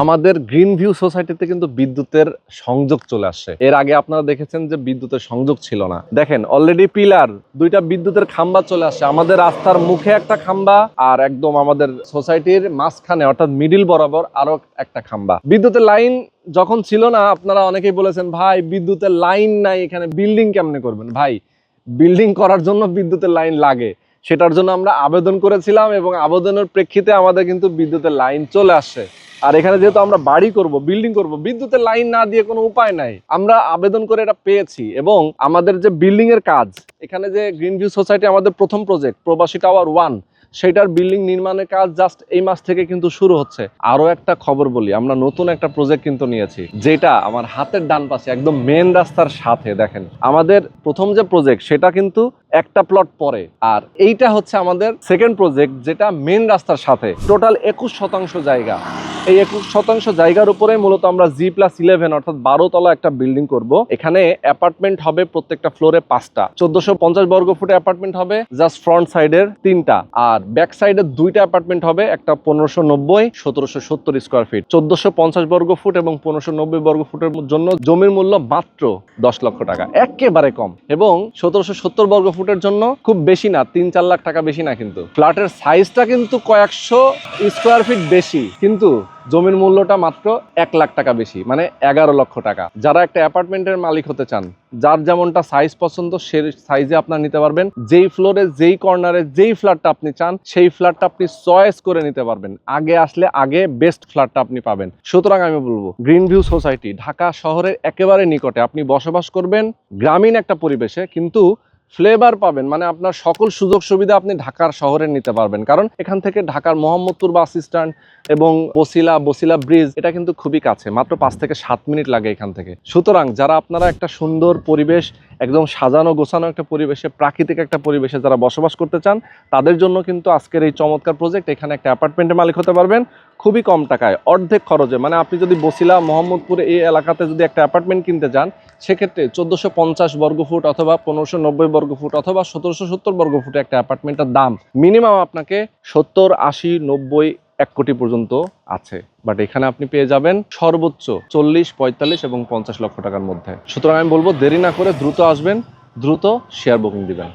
আমাদের green view সোসাইটিতে কিন্তু বিদ্যুতের সংযোগ চলে আসছে। এর আগে আপনারা দেখেছেন যে বিদ্যুতের সংযোগ ছিল না। দেখেন অলরেডি পিলার দুইটা বিদ্যুতের খাম্বা চলে আসছে। আমাদের রাস্তার মুখে একটা খাম্বা আর একদম আমাদের সোসাইটির মাঝখানে, অর্থাৎ মিডিল বরাবর আরও একটা খাম্বা। বিদ্যুতের লাইন যখন ছিল না, আপনারা অনেকেই বলেছেন, ভাই, বিদ্যুতের লাইন নাই এখানে বিল্ডিং কেমনে করবেন? ভাই বিল্ডিং করার জন্য বিদ্যুতের লাইন লাগে। সেটার জন্য আমরা আবেদন করেছিলাম এবং আবেদনের প্রেক্ষিতে আমাদের কিন্তু বিদ্যুতের লাইন চলে আসছে। আর এখানে যেহেতু আমরা বাড়ি করব বিল্ডিং করব, বিদ্যুতের লাইন না দিয়ে কোনো উপায় নাই। আমরা আবেদন করে এটা পেয়েছি এবং আমাদের যে বিল্ডিং এর কাজ, এখানে যে গ্রিন ভিউ সোসাইটি আমাদের প্রথম প্রজেক্ট প্রবাসী টাওয়ার ওয়ান সেটার বিল্ডিং নির্মাণের কাজ জাস্ট এই মাস থেকে কিন্তু শুরু হচ্ছে। আরও একটা খবর বলি, আমরা নতুন একটা প্রজেক্ট কিন্তু নিয়েছি, যেটা আমার হাতের ডান পাশে, একদম মেন রাস্তার সাথে, দেখেন। আমাদের প্রথম যে প্রজেক্ট সেটা কিন্তু একটা প্লট পরে। আর এইটা হচ্ছে আমাদের সেকেন্ড প্রজেক্ট যেটা মেন রাস্তার সাথে। টোটাল একুশ শতাংশ জায়গা। এই একুশ শতাংশ জায়গার উপরে মূলত আমরা জি প্লাস ইলেভেন অর্থাৎ বারো তলা একটা বিল্ডিং করব। এখানে অ্যাপার্টমেন্ট হবে প্রত্যেকটা ফ্লোরে পাঁচটা। চোদ্দশো পঞ্চাশ বর্গ ফুটে অ্যাপার্টমেন্ট হবে জাস্ট ফ্রন্ট সাইডের তিনটা। আর ব্যাক সাইডের দুইটা অ্যাপার্টমেন্ট হবে, একটা পনেরোশো নব্বই, সতেরোশো সত্তর স্কোয়ার ফিট চোদ্দশো পঞ্চাশ বর্গ ফুট এবং পনেরোশো নব্বই বর্গ ফুটের জন্য জমির মূল্য মাত্র দশ লক্ষ টাকা। একেবারে কম। এবং সতেরোশো সত্তর বর্গ ফুটের জন্য খুব বেশি না, তিন চার লাখ টাকা বেশি না কিন্তু। ফ্ল্যাটের সাইজটা কিন্তু কয়েকশো স্কোয়ার ফিট বেশি, কিন্তু জমির মূল্যটা মাত্র এক লাখ টাকা বেশি মানে এগারো লক্ষ টাকা। যারা একটা অ্যাপার্টমেন্টের মালিক হতে চান, যার যেমনটা সাইজ পছন্দ সেই সাইজে আপনার নিতে পারবেন। যেই ফ্লোরে যেই কর্নারে যেই ফ্ল্যাটটা আপনি চান, সেই ফ্ল্যাটটা আপনি চয়েস করে নিতে পারবেন। আগে আসলে আগে বেস্ট ফ্ল্যাটটা আপনি পাবেন। সুতরাং আমি বলব গ্রিন ভিউ সোসাইটি ঢাকা শহরের একেবারে নিকটে। আপনি বসবাস করবেন গ্রামীণ একটা পরিবেশে, কিন্তু ফ্লেভার পাবেন মানে আপনার সকল সুযোগ সুবিধা আপনি ঢাকার শহরে নিতে পারবেন। কারণ এখান থেকে ঢাকার মোহাম্মদপুর বাস স্ট্যান্ড এবং বসিলা বসিলা ব্রিজ এটা কিন্তু খুবই কাছে, মাত্র পাঁচ থেকে সাত মিনিট লাগে এখান থেকে। সুতরাং যারা আপনারা একটা সুন্দর পরিবেশ একদম সাজানো গোছানো একটা পরিবেশে, প্রাকৃতিক একটা পরিবেশে যারা বসবাস করতে চান, তাদের জন্য কিন্তু আজকের এই চমৎকার প্রজেক্ট এখানে একটা অ্যাপার্টমেন্টের মালিক হতে পারবেন, খুবই কম টাকায়, অর্ধেক খরচে। মানে আপনি যদি বসিলা মোহাম্মদপুর এই এলাকাতে যদি একটা অ্যাপার্টমেন্ট কিনতে যান, সেক্ষেত্রে চোদ্দোশো পঞ্চাশ বর্গ ফুট অথবা পনেরোশো নব্বই বর্গ ফুট অথবা সতেরোশো সত্তর বর্গ ফুটে একটা অ্যাপার্টমেন্টের দাম। মিনিমাম আপনাকে সত্তর, আশি, নব্বই এক কোটি পর্যন্ত আছে। বাট এখানে আপনি পেয়ে যাবেন সর্বোচ্চ চল্লিশ, পঁয়তাল্লিশ এবং পঞ্চাশ লক্ষ টাকার মধ্যে। সুতরাং আমি বলব দেরি না করে দ্রুত আসবেন, দ্রুত শেয়ার বুকিং দিবেন।